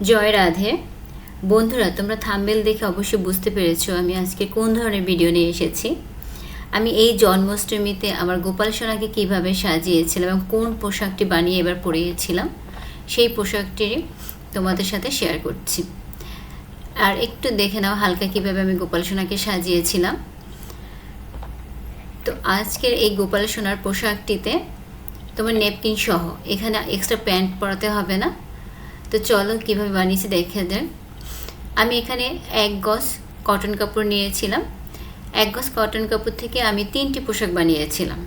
জয় রাধে। বন্ধুরা, তোমরা থাম্বেল দেখে অবশ্যই বুঝতে পেরেছ আমি আজকে কোন ধরনের ভিডিও নিয়ে এসেছি। আমি এই জন্মাষ্টমীতে আমার গোপাল সোনাকে কীভাবে সাজিয়েছিলাম এবং কোন পোশাকটি বানিয়ে এবার পরিয়েছিলাম, সেই পোশাকটি তোমাদের সাথে শেয়ার করছি। আর একটু দেখে নাও হালকা কীভাবে আমি গোপাল সোনাকে সাজিয়েছিলাম। তো আজকের এই গোপাল সোনার পোশাকটিতে তোমার নেপকিন সহ, এখানে এক্সট্রা প্যান্ট পরাতে হবে না। তো চলো কীভাবে বানিয়েছি দেখে দেন। আমি এখানে এক গজ কটন কাপড় নিয়েছিলাম। এক গজ কটন কাপড় থেকে আমি তিনটি পোশাক বানিয়েছিলাম।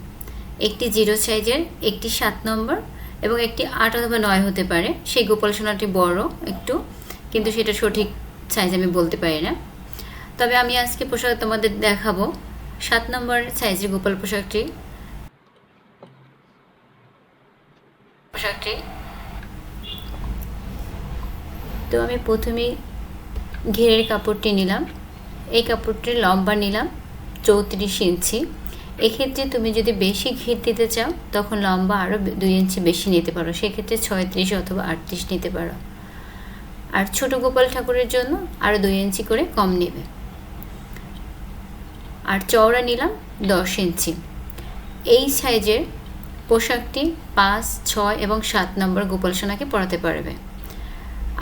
একটি জিরো সাইজের, একটি সাত নম্বর এবং একটি আট অথবা নয় হতে পারে। সেই গোপাল সোনাটি বড় একটু, কিন্তু সেটা সঠিক সাইজ আমি বলতে পারি না। তবে আমি আজকে পোশাক তোমাদের দেখাবো। সাত নম্বর সাইজের গোপাল পোশাকটি। পোশাকটি তো আমি প্রথমেই ঘেরের কাপড়টি নিলাম। এই কাপড়টির লম্বা নিলাম, চৌত্রিশ ইঞ্চি। এক্ষেত্রে তুমি যদি বেশি ঘির দিতে চাও, তখন লম্বা আরও দুই ইঞ্চি বেশি নিতে পারো। সেক্ষেত্রে ছয়ত্রিশ অথবা আটত্রিশ নিতে পারো। আর ছোট গোপাল ঠাকুরের জন্য আরও দুই ইঞ্চি করে কম নেবে। আর চওড়া নিলাম, দশ ইঞ্চি। এই সাইজের পোশাকটি পাঁচ, ছয় এবং সাত নম্বর গোপাল সোনাকে পরাতে পারবে।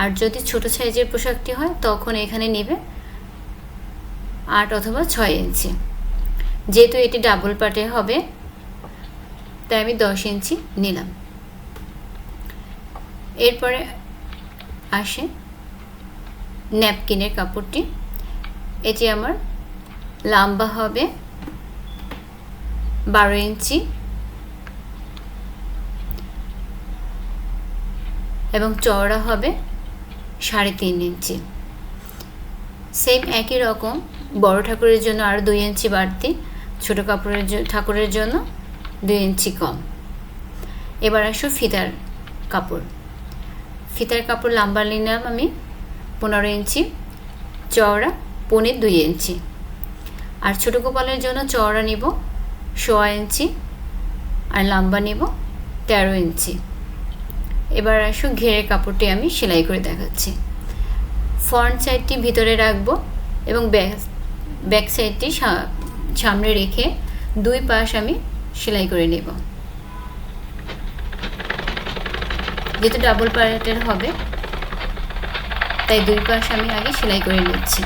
আর যদি ছোট সাইজের পোশাকটি হয়, তখন এখানে নেবে আট অথবা ছয় ইঞ্চি। যেহেতু এটি ডাবল পাটে হবে, তাই আমি দশ ইঞ্চি নিলাম। এরপরে আসে ন্যাপকিনের কাপড়টি। এটি আমার লম্বা হবে বারো ইঞ্চি এবং চওড়া হবে সাড়ে তিন ইঞ্চি। সেম একই রকম, বড় ঠাকুরের জন্য আরও দুই ইঞ্চি বাড়তি, ছোটো কাপড়ের ঠাকুরের জন্য দুই ইঞ্চি কম। এবার আসো ফিতার কাপড়। ফিতার কাপড় লাম্বা নিলাম আমি পনেরো ইঞ্চি, চওড়া পনেরো দুই ইঞ্চি। আর ছোটো কপালের জন্য চওড়া নিব, সোয়া ইঞ্চি, আর লাম্বা নিব তেরো ইঞ্চি। এবার আসো ঘেরের কাপড়টি আমি সেলাই করে দেখাচ্ছি। ফ্রন্ট সাইডটি ভিতরে রাখব এবং ব্যাক ব্যাক সাইডটি সামনে রেখে দুই পাশ আমি সেলাই করে নেব। যেহেতু ডাবল পার্টের হবে, তাই দুই পাশ আমি আগে সেলাই করে নিচ্ছি।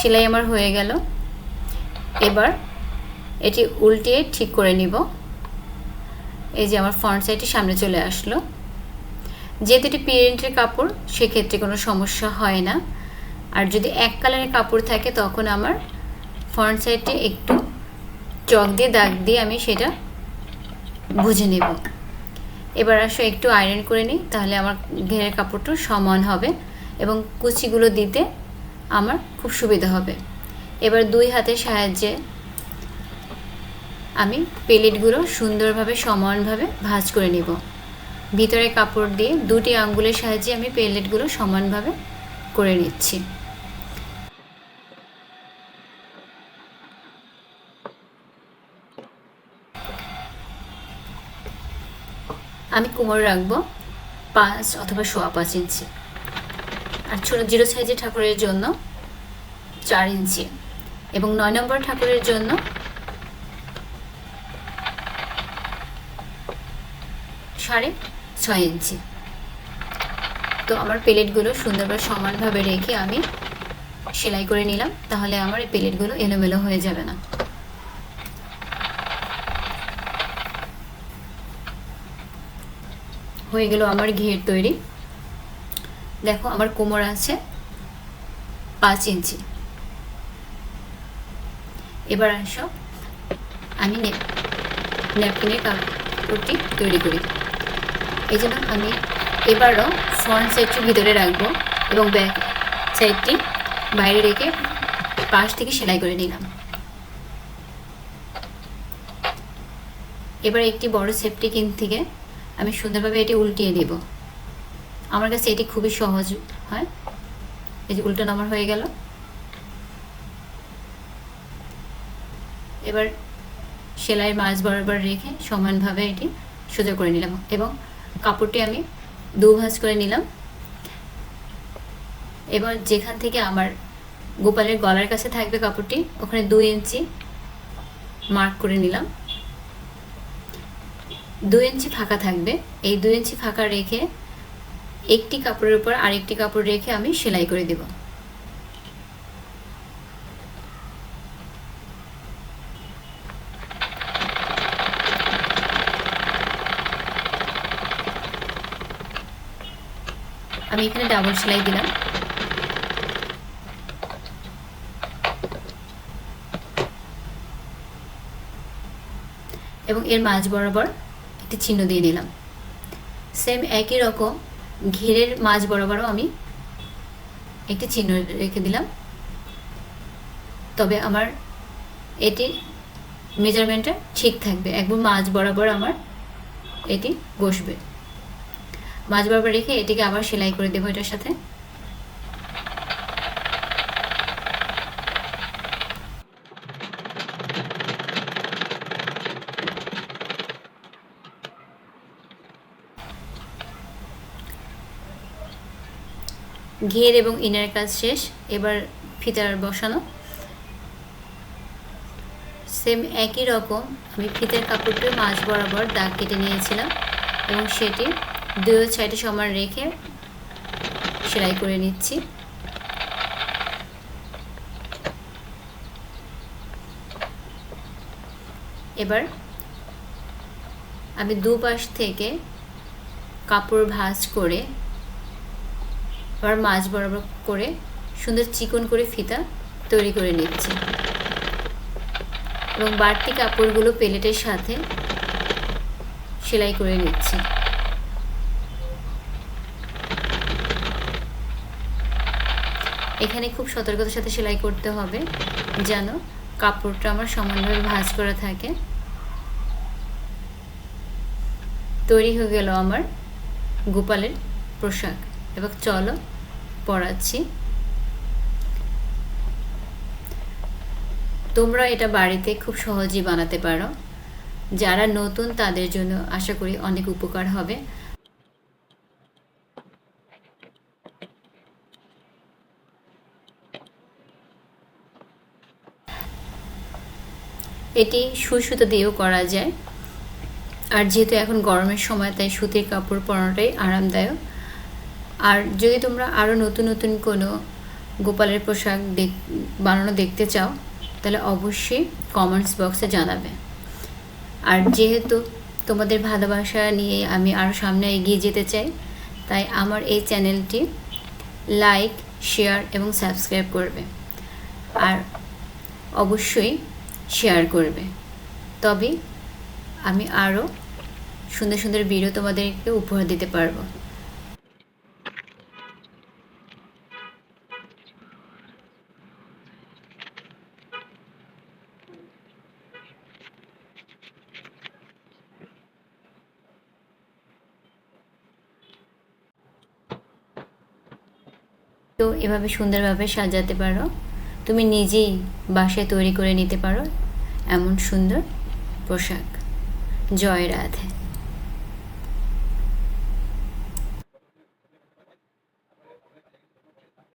সেলাই আমার হয়ে গেল। এবার এটি উল্টিয়ে ঠিক করে নিব। এই যে আমার ফ্রন্ট সাইডটি সামনে চলে আসলো। যেহেতু এটি প্রিন্টের কাপড়, সেক্ষেত্রে কোনো সমস্যা হয় না। আর যদি এক কালারের কাপড় থাকে, তখন আমার ফ্রন্ট সাইডটি একটু চক দিয়ে, দাগ দিয়ে আমি সেটা বুঝে নেব। এবার আসো একটু আয়রন করে নিই, তাহলে আমার ঘেরের কাপড়টা সমান হবে এবং কুচিগুলো দিতে আমার খুব সুবিধা হবে। এবার দুই হাতের সাহায্যে আমি পেলেটগুলো সুন্দরভাবে, সমানভাবে ভাঁজ করে নিব। ভিতরে কাপড় দিয়ে দুটি আঙ্গুলের সাহায্যে আমি পেলেটগুলো সমানভাবে করে নিচ্ছি। আমি কোমর রাখব পাঁচ অথবা সোয়া পাঁচ ইঞ্চি। আর ছোটো জিরো সাইজের ঠাকুরের জন্য চার ইঞ্চি এবং নয় নম্বর ঠাকুরের জন্য সাড়ে ছয় ইঞ্চি। তো আমার প্লেটগুলো সুন্দরভাবে সমানভাবে রেখে আমি সেলাই করে নিলাম, তাহলে আমার এই প্লেটগুলো এলোমেলো হয়ে যাবে না। হয়ে গেল আমার ঘের তৈরি। দেখো আমার কোমর আছে পাঁচ ইঞ্চি। এবার আসো, আমি ন্যাপকিনের কাপড়টি তৈরি করি। এই জন্য আমি এবারও ফ্রন্ট সাইডটি ভিতরে রাখব এবং ব্যাক সাইডটি বাইরে রেখে পাশ থেকে সেলাই করে নিলাম। এবার একটি বড় সেফটি কিন থেকে আমি সুন্দরভাবে এটি উল্টিয়ে দেব আমার কাছে এটি খুবই সহজ হয়। এই যে উল্টানো আমার হয়ে গেল। এবার সেলাই মাছ বরাবর রেখে সমানভাবে এটি সোজা করে নিলাম এবং কাপড়টি আমি দু ভাঁজ করে নিলাম। এবার যেখান থেকে আমার গোপালের গলার কাছে থাকবে কাপড়টি, ওখানে দুই ইঞ্চি মার্ক করে নিলাম। দুই ইঞ্চি ফাঁকা থাকবে। এই দুই ইঞ্চি ফাঁকা রেখে একটি কাপড়ের উপর আরেকটি কাপড় রেখে আমি সেলাই করে দেব। আমি এখানে ডাবল সেলাই দিলাম। এবং এর মাঝ বরাবর একটি চিহ্ন দিয়ে দিলাম সেম একই রকম ঘেরের মাঝ বরাবরও আমি একটি চিহ্ন রেখে দিলাম। তবে আমার এটির মেজারমেন্টটা ঠিক থাকবে। একদম মাঝ বরাবর আমার এটি বসবে। মাঝ বরাবর রেখে এটিকে আবার সেলাই করে দেবো এটার সাথে। ঘের এবং ইনার কাজ শেষ, এবার ফিতার বসানো। সেম একই রকম, আমি ফিতার কাপড়টি মাঝ বরাবর দাগ কেটে নিয়েছিলাম এবং সেটি দুই সাইডে সমান রেখে সেলাই করে নিচ্ছি। এবার আমি দুপাশ থেকে কাপড় ভাঁজ করে আবার মাছ বরাবর করে সুন্দর চিকন করে ফিতা তৈরি করে নিচ্ছি। এবং বাড়তি কাপড়গুলো পেলেটের সাথে সেলাই করে নিচ্ছি। এখানে খুব সতর্কতার সাথে সেলাই করতে হবে, যেন কাপড়টা আমার সমানভাবে ভাঁজ করা থাকে। তৈরি হয়ে গেল আমার গোপালের পোশাক। এবার চলো পড়াচ্ছি। তোমরা এটা বাড়িতে খুব সহজেই বানাতে পারো। যারা নতুন তাদের জন্য আশা করি অনেক উপকার হবে। এটি সুই সুতো দিয়েও করা যায়। আর যেহেতু এখন গরমের সময়, তাই সুতির কাপড় পরানোটাই আরামদায়ক। আর যদি তোমরা আরও নতুন নতুন কোনো গোপালের পোশাক দেখ বানানো দেখতে চাও, তাহলে অবশ্যই কমেন্টস বক্সে জানাবে। আর যেহেতু তোমাদের ভালোবাসা নিয়ে আমি আরও সামনে এগিয়ে যেতে চাই, তাই আমার এই চ্যানেলটি লাইক শেয়ার এবং সাবস্ক্রাইব করবে। আর অবশ্যই শেয়ার করবে। তবে আমি আরও সুন্দর সুন্দর ভিডিও তোমাদেরকে উপহার দিতে পারব। তো এভাবে সুন্দরভাবে সাজাতে পারো। তুমি নিজেই বাসায় তৈরি করে নিতে পারো। এমন সুন্দর পোশাক। জয় রাধে।